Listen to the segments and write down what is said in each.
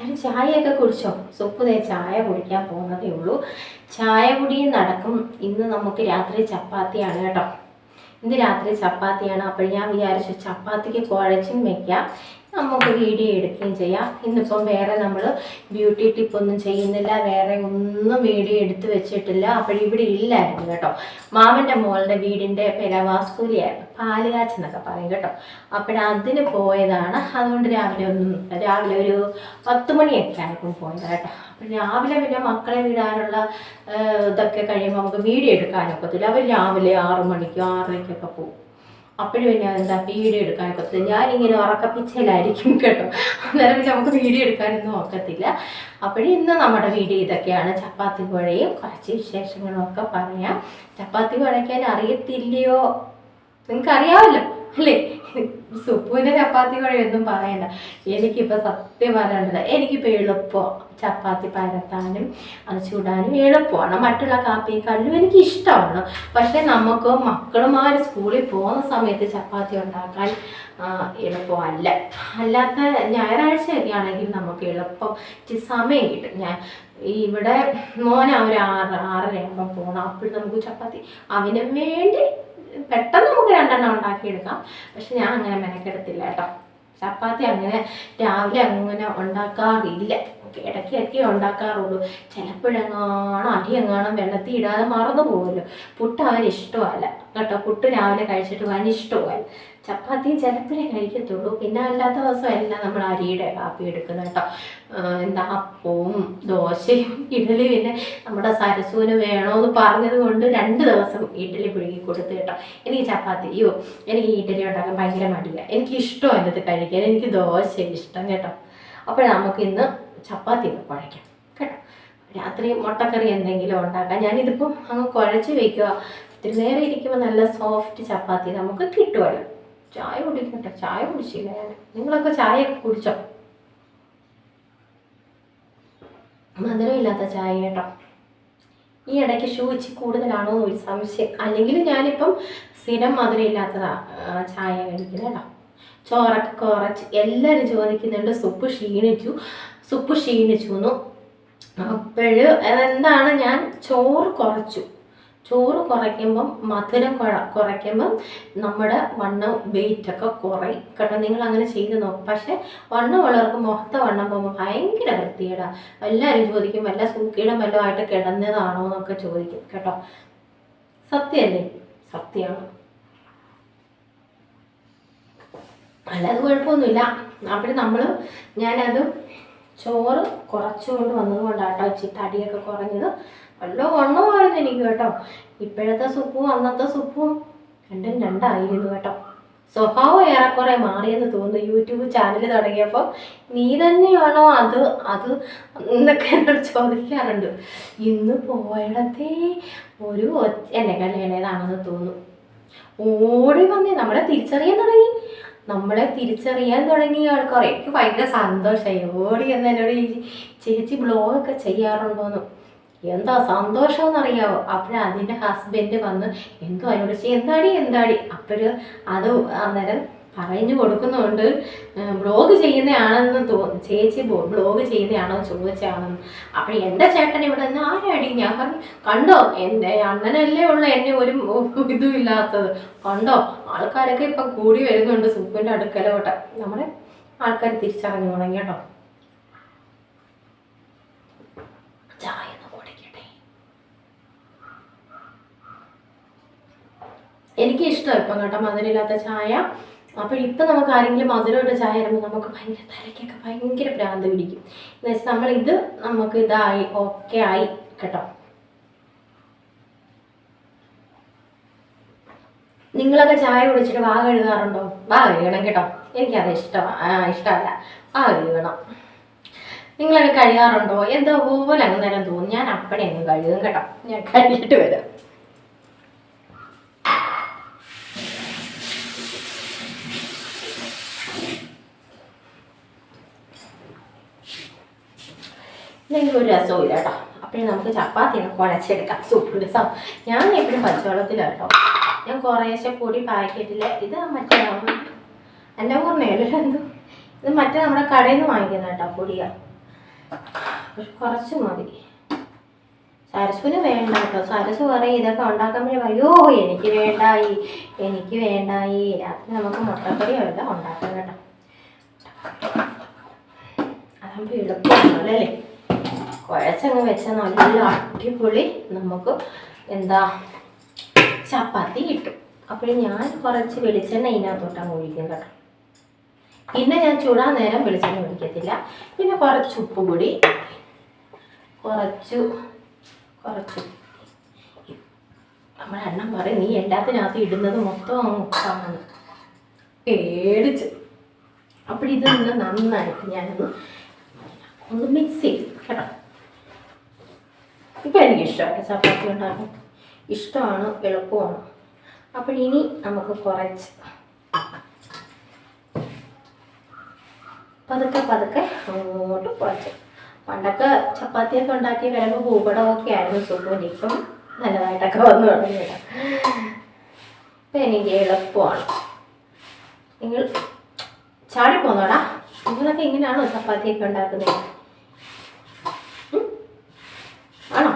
ഞാൻ ചായയൊക്കെ കുടിച്ചോ? സുപ്പ് ദേ ചായ കുടിക്കാൻ പോകുന്നതേ ഉള്ളൂ. ചായ കുടിയും നടക്കും. ഇന്ന് നമുക്ക് രാത്രി ചപ്പാത്തിയാണ് കേട്ടോ. ഇന്ന് രാത്രി ചപ്പാത്തിയാണ്. അപ്പോൾ ഞാൻ വിചാരിച്ചു ചപ്പാത്തിക്ക് കുഴച്ചും വെക്കാം. നമുക്ക് വീഡിയോ എടുക്കുകയും ചെയ്യാം. ഇന്നിപ്പം വേറെ നമ്മൾ ബ്യൂട്ടി ടിപ്പ് ഒന്നും ചെയ്യുന്നില്ല. വേറെ ഒന്നും വീഡിയോ എടുത്ത് വെച്ചിട്ടില്ല. അപ്പോൾ ഇവിടെ ഇല്ലായിരുന്നു കേട്ടോ. മാമന്റെ മോളുടെ വീടിന്റെ പെരവാസ്തുലിയായിരുന്നു പാൽ എന്നൊക്കെ പറയും കേട്ടോ. അപ്പോഴതിന് പോയതാണ്. അതുകൊണ്ട് രാവിലെ ഒന്നും രാവിലെ ഒരു പത്ത് മണിയൊക്കെ ആയപ്പോൾ പോയത് കേട്ടോ. അപ്പം രാവിലെ പിന്നെ മക്കളെ വിടാനുള്ള ഇതൊക്കെ കഴിയുമ്പോൾ നമുക്ക് വീഡിയോ എടുക്കാനൊക്കത്തില്ല. അവർ രാവിലെ ആറു മണിക്കോ ആറരയ്ക്കൊക്കെ പോകും. അപ്പോഴും പിന്നെ എന്താ വീഡിയോ എടുക്കാനൊക്കെ ഒക്കത്തില്ല. ഞാനിങ്ങനെ ഉറക്കപ്പിച്ചയിലായിരിക്കും കേട്ടോ. അന്നേരം പിന്നെ നമുക്ക് വീഡിയോ എടുക്കാനൊന്നും ഒക്കത്തില്ല. അപ്പോഴും ഇന്ന് നമ്മുടെ വീഡിയോ ഇതൊക്കെയാണ്. ചപ്പാത്തി കുഴയും കുറച്ച് വിശേഷങ്ങളും ഒക്കെ പറയാം. ചപ്പാത്തി കുഴയ്ക്കാൻ അറിയത്തില്ലയോ? നിങ്ങൾക്ക് അറിയാമല്ലോ അല്ലേ? സുപ്പുവിന്റെ ചപ്പാത്തി കുഴയൊന്നും പറയണ്ട. എനിക്കിപ്പോൾ സത്യം പറയേണ്ടത് എനിക്കിപ്പോൾ എളുപ്പം ചപ്പാത്തി പരത്താനും അത് ചൂടാനും എളുപ്പമാണ്. മറ്റുള്ള കാപ്പിയെക്കാളും എനിക്ക് ഇഷ്ടമാണ് പക്ഷേ നമുക്ക് മക്കളുമാർ സ്കൂളിൽ പോകുന്ന സമയത്ത് ചപ്പാത്തി ഉണ്ടാക്കാൻ എളുപ്പമല്ല. അല്ലാത്ത ഞായറാഴ്ചയൊക്കെ ആണെങ്കിൽ നമുക്ക് എളുപ്പം ഇച്ചിരി സമയം കിട്ടും. ഞാൻ ഇവിടെ മോനെ ഒരു ആറ് ആറര ആകുമ്പോൾ പോകണം അപ്പോഴും നമുക്ക് ചപ്പാത്തി അവന് വേണ്ടി പെട്ടെന്ന് നമുക്ക് രണ്ടെണ്ണം ഉണ്ടാക്കിയെടുക്കാം. പക്ഷെ ഞാൻ അങ്ങനെ മെനക്കെടുത്തില്ല കേട്ടോ. ചപ്പാത്തി അങ്ങനെ രാവിലെ അങ്ങനെ ഉണ്ടാക്കാറില്ല. ഇടയ്ക്കൊക്കെ ഉണ്ടാക്കാറുള്ളൂ. ചിലപ്പോഴെങ്ങാണോ അരി വെള്ളത്തിൽ ഇടാതെ മറന്നു പോകുമല്ലോ. പുട്ട് അവന് ഇഷ്ടമല്ല കേട്ടോ പുട്ട് രാവിലെ കഴിച്ചിട്ട് അവന് ഇഷ്ടമല്ല. ചപ്പാത്തിയും ചിലപ്പോഴേ കഴിക്കത്തുള്ളൂ. പിന്നെ അല്ലാത്ത ദിവസം എല്ലാം നമ്മൾ അരിയുടെ കാപ്പി എടുക്കുന്നത് കേട്ടോ. എന്താ അപ്പവും ദോശയും ഇഡലി പിന്നെ നമ്മുടെ സരസുവിന് വേണമെന്ന് പറഞ്ഞത് കൊണ്ട് രണ്ട് ദിവസം ഇഡലി പുഴുകി കൊടുത്ത് കേട്ടോ. എനിക്ക് ചപ്പാത്തി അയ്യോ എനിക്ക് ഇഡലി ഉണ്ടാക്കാൻ ഭയങ്കര മടിയാണ് എനിക്ക് ഇഷ്ടമല്ല ഇത് കഴിക്കാൻ. എനിക്ക് ദോശ ഇഷ്ടം കേട്ടോ. അപ്പോൾ നമുക്ക് ഇന്ന് ചപ്പാത്തി ഒന്ന് കുഴയ്ക്കാം കേട്ടോ. രാത്രി മുട്ടക്കറി എന്തെങ്കിലും ഉണ്ടാക്കാം. ഞാനിതിപ്പോൾ അങ്ങ് കുഴച്ച് വെക്കുക. ഇത്തിരി നേരം ഇരിക്കുമ്പോൾ നല്ല സോഫ്റ്റ് ചപ്പാത്തി നമുക്ക് കിട്ടുമല്ലോ. ചായ കുടിക്കട്ടെ? ചായ കുടിച്ചില്ല? ഞാൻ നിങ്ങളൊക്കെ ചായയൊക്കെ കുടിച്ചോ? മധുരമില്ലാത്ത ചായ കേട്ടോ. ഈ ഇടയ്ക്ക് ഷൂ ഇച്ചി കൂടുതലാണോ എന്ന് ഒരു സംശയം. അല്ലെങ്കിൽ ഞാനിപ്പം സ്ഥിരം മധുരമില്ലാത്തതാ ആ, ചായ കഴിക്കുന്നത് കേട്ടോ. ചോറൊക്കെ കുറച്ച് എല്ലാവരും ചോദിക്കുന്നുണ്ട് സുപ്പ് ക്ഷീണിച്ചു? സുപ്പ് ക്ഷീണിച്ചു? എന്നു. അപ്പോഴ് എന്താണ് ഞാൻ ചോറ് കുറച്ചു. ചോറ് കുറയ്ക്കുമ്പം മധുരം കുഴ കുറയ്ക്കുമ്പം നമ്മുടെ വണ്ണം വെയിറ്റ് ഒക്കെ കുറയും. കേട്ടോ നിങ്ങൾ അങ്ങനെ ചെയ്ത് നോക്കും. പക്ഷേ വണ്ണം ഉള്ളവർക്ക് മുഖത്തെ വണ്ണം പോകുമ്പോൾ ഭയങ്കര വൃത്തിയേടാ എല്ലാവരും ചോദിക്കും വല്ല സൂക്കീടും വല്ലതും ആയിട്ട് കിടന്നതാണോ എന്നൊക്കെ ചോദിക്കും കേട്ടോ. സത്യമല്ലേ? സത്യമാണ് അല്ലാതെ കുഴപ്പമൊന്നുമില്ല. അപ്പോൾ നമ്മൾ ഞാനത് ചോറ് കുറച്ചുകൊണ്ട് വന്നത് കൊണ്ടാട്ടോ ഇച്ചിരി തടിയൊക്കെ കുറഞ്ഞത്. വല്ല വണ്ണമായിരുന്നു എനിക്ക് കേട്ടോ. ഇപ്പോഴത്തെ സുപ്പും അന്നത്തെ സുപ്പും രണ്ടും രണ്ടായിരുന്നു കേട്ടോ. സ്വഭാവം ഏറെക്കുറെ മാറിയെന്ന് തോന്നുന്നു യൂട്യൂബ് ചാനൽ തുടങ്ങിയപ്പോൾ നീ തന്നെയാണോ അത് അത് എന്നൊക്കെ എന്നോട് ചോദിക്കാറുണ്ട്. ഇന്ന് പോയിടത്തെ ഒരു എന്നെ കല്യാണേതാണെന്ന് തോന്നുന്നു. ഓടി വന്നേ നമ്മളെ തിരിച്ചറിയാൻ തുടങ്ങി. നമ്മളെ തിരിച്ചറിയാൻ തുടങ്ങിയ ആൾക്കാർ. എനിക്ക് ഭയങ്കര സന്തോഷമായി. ഓടി എന്ന് എന്നോട് ചേച്ചി ബ്ലോഗൊക്കെ ചെയ്യാറുണ്ടോന്ന്. എന്താ സന്തോഷം എന്നറിയാവോ അപ്പോൾ അതിന്റെ ഹസ്ബൻഡ് വന്ന് എന്തോ അതിനോട് ചെയ്യും എന്താടി എന്താടി? അപ്പോഴും അത് അന്നേരം പറഞ്ഞു കൊടുക്കുന്നുണ്ട്. ബ്ലോഗ് ചെയ്യുന്നതാണെന്ന് തോന്നി ചേച്ചി ബ്ലോഗ് ചെയ്യുന്നതാണോ ചോദിച്ചാണെന്ന്. അപ്പോൾ എന്റെ ചേട്ടൻ ഇവിടെ നിന്ന് ആരാടി? ഞാൻ പറഞ്ഞു കണ്ടോ എന്റെ അണ്ണനല്ലേ ഉള്ളു എന്നെ ഒരു ഇതും ഇല്ലാത്തത്. കണ്ടോ ആൾക്കാരൊക്കെ ഇപ്പം കൂടി വരുന്നുണ്ട് സുപ്പിന്റെ അടുക്കലോട്ട്. നമ്മുടെ ആൾക്കാർ തിരിച്ചറിഞ്ഞു തുടങ്ങി കേട്ടോ ചായ ഒന്ന് കുടിക്കട്ടെ എനിക്ക് ഇഷ്ടം ഇപ്പം കേട്ടോ മധുരമില്ലാത്ത ചായ. അപ്പോൾ ഇപ്പം നമുക്ക് ആരെങ്കിലും മധുരമുള്ള ചായ തരുമ്പോൾ നമുക്ക് ഭയങ്കര തലയ്ക്കൊക്കെ ഭയങ്കര ഭ്രാന്ത് പിടിക്കും. എന്ന് വെച്ചാൽ നമ്മളിത് നമുക്ക് ഇതായി ഓക്കെ ആയി കേട്ടോ. നിങ്ങളൊക്കെ ചായ കുടിച്ചിട്ട് വാ കഴുകാറുണ്ടോ? വാ കഴുകണം കേട്ടോ. എനിക്കത് ഇഷ്ടം ഇഷ്ടമല്ല. വാ കഴുകണം. നിങ്ങളൊക്കെ കഴുകാറുണ്ടോ? എന്തോ പോലെ അങ്ങ് നേരം തോന്നും. ഞാൻ അപ്പടെ അങ്ങ് കഴുകും കേട്ടോ. ഞാൻ കഴുകിയിട്ട് വരാം. ഇല്ലെങ്കിൽ ഒരു രസവും ഇല്ല കേട്ടോ. അപ്പോഴേ നമുക്ക് ചപ്പാത്തി കുഴച്ചെടുക്കാം. സൂപ്പ് രസം ഞാൻ എപ്പോഴും പച്ചവെള്ളത്തിലാണ് കേട്ടോ ഞാൻ കുറേശ്ശെ പൊടി പാക്കറ്റിൽ ഇത് മറ്റേ എന്റെ ഓർമ്മയല്ലോ എന്തോ? ഇത് മറ്റേ നമ്മുടെ കടയിൽ നിന്ന് വാങ്ങിക്കുന്ന കേട്ടോ പക്ഷെ കുറച്ച് മതി. സരസുവിന് വേണ്ട കേട്ടോ. സരസ് പറയും ഇതൊക്കെ വേണ്ടി അയ്യോ എനിക്ക് വേണ്ടായി എനിക്ക് വേണ്ടായി. രാത്രി നമുക്ക് മുട്ടക്കറി അല്ല ഉണ്ടാക്കാം കേട്ടോ. അതാകുമ്പോൾ എളുപ്പമാണല്ലോ കുഴച്ചങ്ങ് വെച്ചാൽ നല്ല അടിപൊളി നമുക്ക് എന്താ ചപ്പാത്തി കിട്ടും. അപ്പോൾ ഞാൻ കുറച്ച് വെളിച്ചെണ്ണ ഇതിനകത്തോട്ട് അങ്ങ് ഒഴിക്കും കേട്ടോ. പിന്നെ ഞാൻ ചൂടാൻ നേരം വെളിച്ചെണ്ണ ഒഴിക്കത്തില്ല. പിന്നെ കുറച്ച് ഉപ്പ് പൊടി കുറച്ച് കുറച്ച് നമ്മുടെ അണ്ണൻ പറയും നീ എല്ലാത്തിനകത്ത് ഇടുന്നത് മൊത്തം അങ്ങ് ഉപ്പാണെന്ന്. പേടിച്ച്. അപ്പോൾ ഇതൊന്ന് നന്നായിട്ട് ഞാനൊന്ന് ഒന്ന് മിക്സ് ചെയ്യും കേട്ടോ. ഇപ്പം എനിക്ക് ഇഷ്ടമാണ് ചപ്പാത്തി ഉണ്ടാക്കും ഇഷ്ടമാണ് എളുപ്പമാണ്. അപ്പോൾ ഇനി നമുക്ക് കുറച്ച് പതുക്കെ പതുക്കെ അങ്ങോട്ട് കുറച്ച്. പണ്ടൊക്കെ ചപ്പാത്തിയൊക്കെ ഉണ്ടാക്കി വരുമ്പോൾ ഭൂപടമൊക്കെ ആയിരുന്നു സുഖം. ഇപ്പം നല്ലതായിട്ടൊക്കെ വന്നു തുടങ്ങി കേട്ടോ ഇപ്പം എനിക്ക് എളുപ്പമാണ്. നിങ്ങൾ ചാടിപ്പോന്നോടാ. നിങ്ങളൊക്കെ ഇങ്ങനെയാണോ ചപ്പാത്തിയൊക്കെ ഉണ്ടാക്കുന്നത് ഉം? ആണോ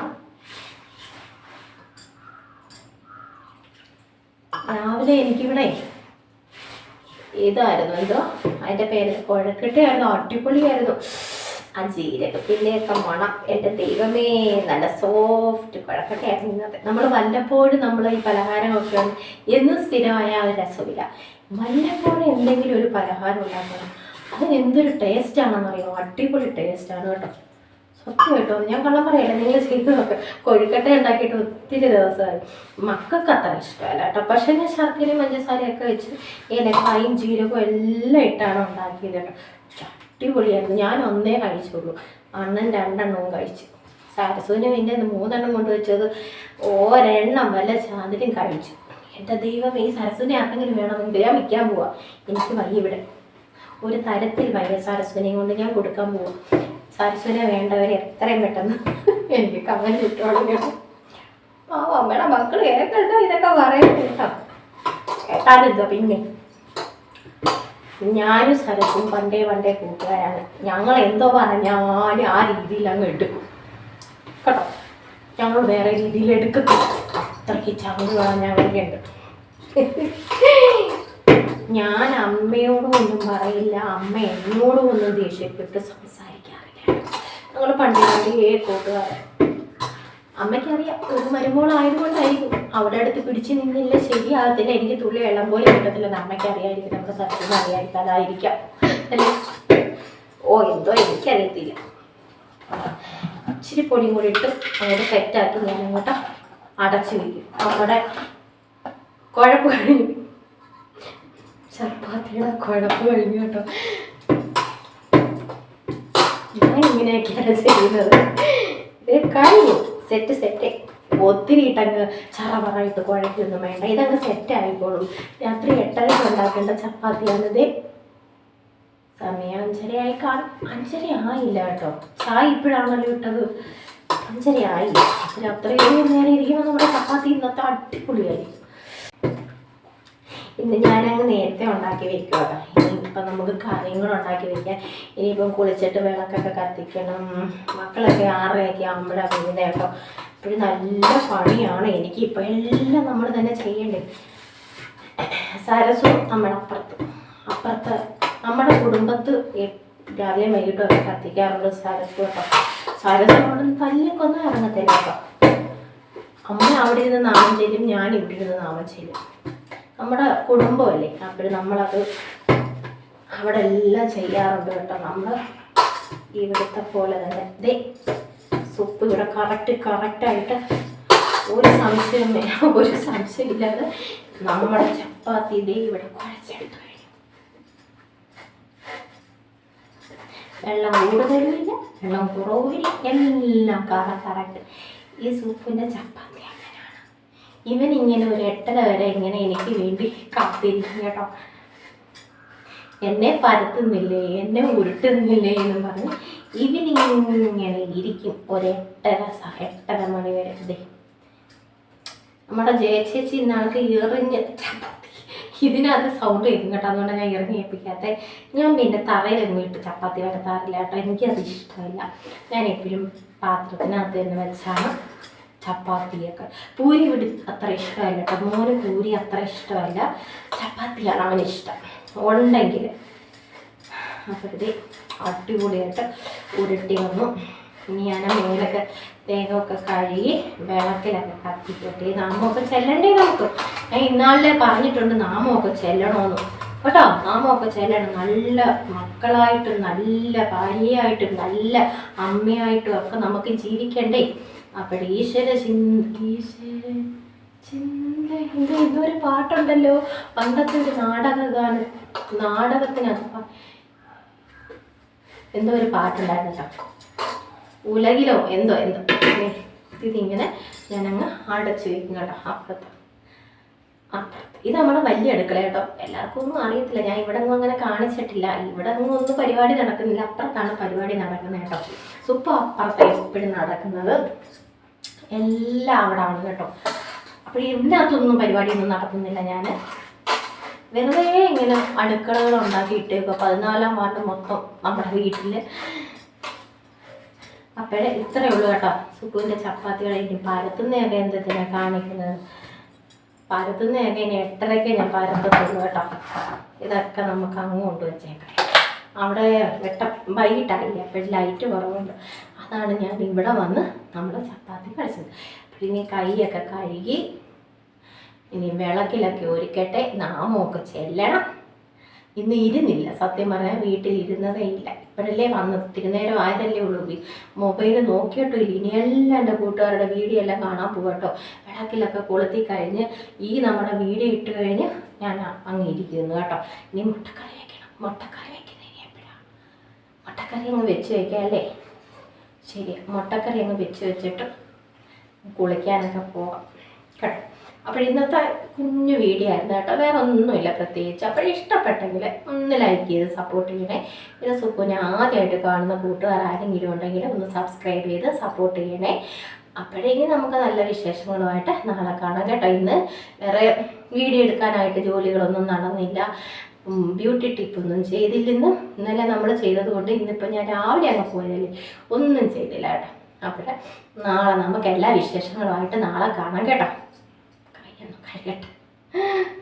രാവിലെ എനിക്കിവിടെ ഇതായിരുന്നു. എന്തോ? അതിന്റെ പേര് കുഴക്കട്ടയായിരുന്നു. അടിപൊളിയായിരുന്നു. ആ ജീരകത്തിന്റെയൊക്കെ മണം. എന്റെ ദൈവമേ നല്ല സോഫ്റ്റ് കുഴക്കട്ടയായിരുന്നു ഇന്നത്തെ. നമ്മൾ വല്ലപ്പോഴും നമ്മൾ ഈ പലഹാരമൊക്കെ എന്നും സ്ഥിരമായ ഒരു രസമില്ല. വല്ലപ്പോഴും എന്തെങ്കിലും ഒരു പലഹാരം ഉണ്ടാക്കണം. അതിന് എന്തൊരു ടേസ്റ്റ് ടേസ്റ്റാണെന്നറിയോ അടിപൊളി ടേസ്റ്റാണ് കേട്ടോ. സത്യം കേട്ടോ ഞാൻ കള്ളം പറയല്ല നിങ്ങൾ ചെയ്ത് നോക്ക് കൊഴുക്കട്ട ഉണ്ടാക്കിയിട്ട് ഒത്തിരി ദിവസമായി. മക്കൾക്ക് അത്ര ഇഷ്ടമല്ല കേട്ടോ. പക്ഷേ ഞാൻ ശർക്കരയും പഞ്ചസാരയൊക്കെ വെച്ച് ഏലക്കായും ജീരകവും എല്ലാം ഇട്ടാണ് ഉണ്ടാക്കിയത് കേട്ടോ. അടിപൊളിയായിരുന്നു. ഞാൻ ഒന്നേ കഴിച്ചുള്ളൂ. അണ്ണൻ രണ്ടെണ്ണവും കഴിച്ചു. സരസുവിന് പിന്നെ മൂന്നെണ്ണം കൊണ്ട് വെച്ചത് ഒരെണ്ണം വല്ല ചാന്തിലും കഴിച്ചു. എന്റെ ദൈവം ഈ സരസുവിനെ ആർക്കെങ്കിലും വേണമെങ്കിൽ ഞാൻ വിൽക്കാൻ പോവാം. എനിക്ക് വയ്യ ഇവിടെ. ഒരു തരത്തിൽ വയ്യ സരസ്വനെയും കൊണ്ട് ഞാൻ കൊടുക്കാൻ പോവാം. സരസ്വനെ വേണ്ടവരെ എത്രയും പെട്ടെന്ന് എനിക്ക് കമന്റ് കിട്ടുവാണ് കേട്ടോ. ആ അമ്മയുടെ മക്കൾ കേൾക്കണ്ട ഇതൊക്കെ പറയുന്നത് കേട്ടോ. കേട്ടാലെന്തോ പിന്നെ? ഞാനും സരസും പണ്ടേ പണ്ടേ കൂട്ടുകാരാണ്. ഞങ്ങൾ എന്തോ പറഞ്ഞാലും ആ രീതിയിൽ അങ്ങ് എടുക്കും. കേട്ടോ? ഞങ്ങൾ വേറെ രീതിയിൽ എടുക്കത്തില്ല അത്രയ്ക്ക് ചങ്കുകളാണ് ഞങ്ങൾക്കുണ്ട് ഞാൻ അമ്മയോടും ഒന്നും പറയില്ല. അമ്മ എന്നോടും ഒന്നും ദേഷ്യപ്പെട്ട് സംസാരിക്കാറില്ല. ഞങ്ങൾ പണ്ടേ പണ്ടേ കൂട്ടുകാരൻ അമ്മയ്ക്കറിയാം ഒരു മരുമോളായതുകൊണ്ടായിരിക്കും. അവിടെ അടുത്ത് പിടിച്ച് നിന്നില്ല ശരിയാകത്തില്ല എനിക്ക് തുള്ളി വെള്ളം പോലും കിട്ടത്തില്ലെന്ന് അമ്മയ്ക്കറിയായിരിക്കും. നമ്മുടെ സത്യം അറിയായിരിക്കും അല്ലേ? ഓ എന്തോ എനിക്കറിയത്തില്ല. ഇച്ചിരി പൊടിയും കൂടി ഇട്ട് അങ്ങോട്ട് സെറ്റാക്കി ഞാൻ അങ്ങോട്ട് അടച്ചു വയ്ക്കും നമ്മുടെ കുഴപ്പ് കഴിഞ്ഞു. ചപ്പാത്തിയുടെ കുഴപ്പ് കഴിഞ്ഞു കേട്ടോ. ഇങ്ങനെയൊക്കെയാണ് ചെയ്യുന്നത്. കഴിഞ്ഞു. സെറ്റ് സെറ്റ് ഒത്തിരി ഇട്ടങ്ങ് ചറപറായിട്ട് കുഴക്കൊന്നും വേണ്ട. ഇതങ്ങ് സെറ്റ് ആയിക്കോളും. രാത്രി എട്ടരയ്ക്ക് ഉണ്ടാക്കേണ്ട ചപ്പാത്തിയാണിത് സമയം അഞ്ചരയായി കാണും. അഞ്ചര ആയില്ല കേട്ടോ. ചായ ഇപ്പോഴാണല്ലോ ഇട്ടത്. അഞ്ചര ആയില്ല അത്രയും നേരം ഇരിക്കുമ്പോൾ നമ്മുടെ ചപ്പാത്തി ഇന്നത്തെ അടിപൊളിയായി. ഇന്ന് ഞാനങ്ങ് നേരത്തെ ഉണ്ടാക്കി വെക്കുക ഇനിയിപ്പം നമുക്ക് കറിയും കൂടെ ഉണ്ടാക്കി വെക്കാം. ഇനിയിപ്പം കുളിച്ചിട്ട് വിളക്കൊക്കെ കത്തിക്കണം. മക്കളൊക്കെ ആറരയൊക്കെ ആകുമ്പോഴാണ് വരുന്നത് കേട്ടോ. ഇപ്പോഴും നല്ല പണിയാണ്. എനിക്ക് ഇപ്പം എല്ലാം നമ്മൾ തന്നെ ചെയ്യണ്ടേ. സരസും നമ്മുടെ അപ്പുറത്ത്. അപ്പുറത്ത് നമ്മുടെ കുടുംബത്ത് രാവിലെ വൈകിട്ടൊക്കെ കത്തിക്കാറുണ്ട് സരസ് കേട്ടോ. സരസ് അവിടെ തല്ലിക്കൊന്നും ഇറങ്ങത്തില്ല കേട്ടോ. അമ്മ അവിടെ ഇരുന്ന് നാമം ചെയ്യും ഞാൻ ഇവിടെ ഇരുന്ന് നാമം ചെല്ലും. നമ്മുടെ കുടുംബമല്ലേ? അപ്പോൾ നമ്മളത് അവിടെ എല്ലാം ചെയ്യാറുണ്ട് കേട്ടോ. നമ്മൾ ഇവിടുത്തെ പോലെ തന്നെ. ദേ സൂപ്പ് ഇവിടെ കറക്റ്റ് കറക്റ്റായിട്ട് ഒരു സംശയം ഒരു സംശയമില്ലാതെ നമ്മുടെ ചപ്പാത്തി ഇതേ ഇവിടെ കുഴച്ചെടുത്ത് കഴിഞ്ഞു. വെള്ളം കൂടുതലുമില്ല വെള്ളം കുറവുമില്ല. എല്ലാം കറ കറക്റ്റ്. ഈ സൂപ്പിന്റെ ചപ്പാത്തി ഇവൻ ഇങ്ങനെ ഒരു എട്ടര വരെ ഇങ്ങനെ എനിക്ക് വേണ്ടി കാത്തിരിക്കും കേട്ടോ. എന്നെ പരത്തുന്നില്ലേ എന്നെ ഉരുട്ടുന്നില്ലേ എന്ന് പറഞ്ഞ് ഇവനിങ്ങനെ ഇരിക്കും ഒരു എട്ടര എട്ടര മണി വരെ. ദേ നമ്മുടെ ജയചേച്ചി ഇന്നാൾക്ക് എറിഞ്ഞ് ചപ്പാത്തി ഇതിനകത്ത് സൗണ്ട് കേൾക്കും കേട്ടോ. അതുകൊണ്ട് ഞാൻ ഇറങ്ങി ഏൽപ്പിക്കാത്ത. ഞാൻ പിന്നെ ഇട്ട് ചപ്പാത്തി വരത്താറില്ല കേട്ടോ. എനിക്കത് ഇഷ്ടമില്ല. ഞാൻ എപ്പോഴും പാത്രത്തിനകത്ത് തന്നെ വെച്ചാണ് ചപ്പാത്തിയൊക്കെ. പൂരി ഇവിടെ അത്ര ഇഷ്ടമല്ല കേട്ടോ. മോന് പൂരി അത്ര ഇഷ്ടമല്ല. ചപ്പാത്തിയാണ് അവന് ഇഷ്ടം. ഉണ്ടെങ്കിൽ. അപ്പോഴത്തെ അടിപൊളിയായിട്ട് ഉരുട്ടി വന്നു. ഇനി ഞാൻ മേലൊക്കെ തേങ്ങയൊക്കെ കഴുകി വെള്ളത്തിലൊക്കെ കത്തിക്കട്ടെ. നാമമൊക്കെ ചെല്ലണ്ടേ നമുക്ക്? ഞാൻ ഇന്നാളിലെ പറഞ്ഞിട്ടുണ്ട് നാമമൊക്കെ ചെല്ലണമെന്ന് കേട്ടോ? നാമമൊക്കെ ചെല്ലണം. നല്ല മക്കളായിട്ടും നല്ല ഭാര്യയായിട്ടും നല്ല അമ്മയായിട്ടും ഒക്കെ നമുക്ക് ജീവിക്കണ്ടേ? അപ്പോൾ ഈശ്വര ചിന്ത ഇതൊരു പാട്ടുണ്ടല്ലോ. പണ്ടത്തെ ഒരു നാടക ഗാനം എന്തോ ഒരു പാട്ടുണ്ടായിരുന്നു ഉലകിലോ എന്തോ എന്തോ. ഇതിങ്ങനെ ഞാനങ്ങ് അടച്ചു വയ്ക്കും കേട്ടോ അപ്പുറത്ത്. ഇത് നമ്മുടെ വലിയ അടുക്കള കേട്ടോ. എല്ലാവർക്കും ഒന്നും അറിയത്തില്ല. ഞാൻ ഇവിടെ ഒന്നും അങ്ങനെ കാണിച്ചിട്ടില്ല. ഇവിടെ ഒന്നും ഒന്നും പരിപാടി നടക്കുന്നില്ല. അപ്പുറത്താണ് പരിപാടി നടക്കുന്നത് കേട്ടോ. സുപ്പ് അപ്പുറത്ത് എപ്പോഴും നടക്കുന്നത്. എല്ലാം അവിടെ ആണ് കേട്ടോ. അപ്പോൾ ഇതിനകത്തൊന്നും പരിപാടിയൊന്നും നടത്തുന്നില്ല ഞാൻ വെറുതെ ഇങ്ങനെ അടുക്കളകൾ ഉണ്ടാക്കിയിട്ട് ഇപ്പോൾ പതിനാലാം വാർഡ് മൊത്തം നമ്മുടെ വീട്ടിൽ അപ്പോഴേ ഇത്രയേ ഉള്ളൂ കേട്ടോ. സുക്കുവിന്റെ ചപ്പാത്തികൾ ഇനി പരത്തുന്നതൊക്കെ എന്തെങ്കിലും കാണിക്കുന്നത്? പരത്തുന്നതൊക്കെ ഇനി എട്ടരയ്ക്ക് ഞാൻ പരത്തത്തുള്ളൂ കേട്ടോ. ഇതൊക്കെ നമുക്ക് അങ്ങ് കൊണ്ടുവച്ചേക്കാം. അവിടെ വെട്ട വൈകിട്ടായില്ലേ അപ്പോൾ ലൈറ്റ് കുറവുണ്ട്. അതാണ് ഞാൻ ഇവിടെ വന്ന് നമ്മൾ ചപ്പാത്തി കഴിച്ചത്. അപ്പോൾ ഇനി കൈയൊക്കെ കഴുകി ഇനി വിളക്കിലൊക്കെ ഒരുക്കട്ടെ. നാമമൊക്കെ ചെല്ലണം. ഇന്ന് ഇരുന്നില്ല. സത്യം പറഞ്ഞാൽ വീട്ടിൽ ഇരുന്നതേ ഇല്ല. ഇപ്പോഴല്ലേ വന്നത് തിരുനേരം ആയതല്ലേ ഉള്ളൂ. മൊബൈൽ നോക്കിയിട്ടും ഇല്ല. ഇനി എല്ലാം എന്റെ കൂട്ടുകാരുടെ വീഡിയോ എല്ലാം കാണാൻ പോകട്ടോ വിളക്കിലൊക്കെ കൊളുത്തി കഴിഞ്ഞ് ഈ നമ്മുടെ വീഡിയോ ഇട്ട് കഴിഞ്ഞ് ഞാൻ അങ്ങ് ഇരിക്കുന്നു കേട്ടോ. ഇനി മുട്ടക്കറി വയ്ക്കണം മുട്ടക്കറി മുട്ടക്കറി അങ്ങ് വെച്ച് വെക്കാം അല്ലേ? ശരി മുട്ടക്കറി അങ്ങ് വെച്ച് വെച്ചിട്ട് കുളിക്കാനൊക്കെ പോവാം. കേട്ടോ അപ്പോൾ ഇന്നത്തെ കുഞ്ഞു വീഡിയോ ആയിരുന്നു കേട്ടോ. വേറെ ഒന്നുമില്ല പ്രത്യേകിച്ച്. അപ്പോൾ ഇഷ്ടപ്പെട്ടെങ്കിൽ ഒന്ന് ലൈക്ക് ചെയ്ത് സപ്പോർട്ട് ചെയ്യണേ. ഇത് സുക്കുനെ ആദ്യമായിട്ട് കാണുന്ന കൂട്ടുകാർ ആരെങ്കിലും ഉണ്ടെങ്കിൽ ഒന്ന് സബ്സ്ക്രൈബ് ചെയ്ത് സപ്പോർട്ട് ചെയ്യണേ. അപ്പോഴേക്കും നമുക്ക് നല്ല വിശേഷങ്ങളുമായിട്ട് നാളെ കാണാം കേട്ടോ. ഇന്ന് വേറെ വീഡിയോ എടുക്കാനായിട്ട് ജോലികളൊന്നും നടന്നില്ല. ബ്യൂട്ടി ടിപ്പൊന്നും ചെയ്തില്ലെന്ന് ഇന്നലെ നമ്മൾ ചെയ്തത് കൊണ്ട് ഇന്നിപ്പോൾ ഞാൻ രാവിലെ അങ്ങ് പോയാലേ ഒന്നും ചെയ്തില്ല കേട്ടോ. അപ്പോൾ നാളെ നമുക്ക് എല്ലാ വിശേഷങ്ങളുമായിട്ട് നാളെ കാണാം കേട്ടോ. കഴിയണം കഴിയട്ടെ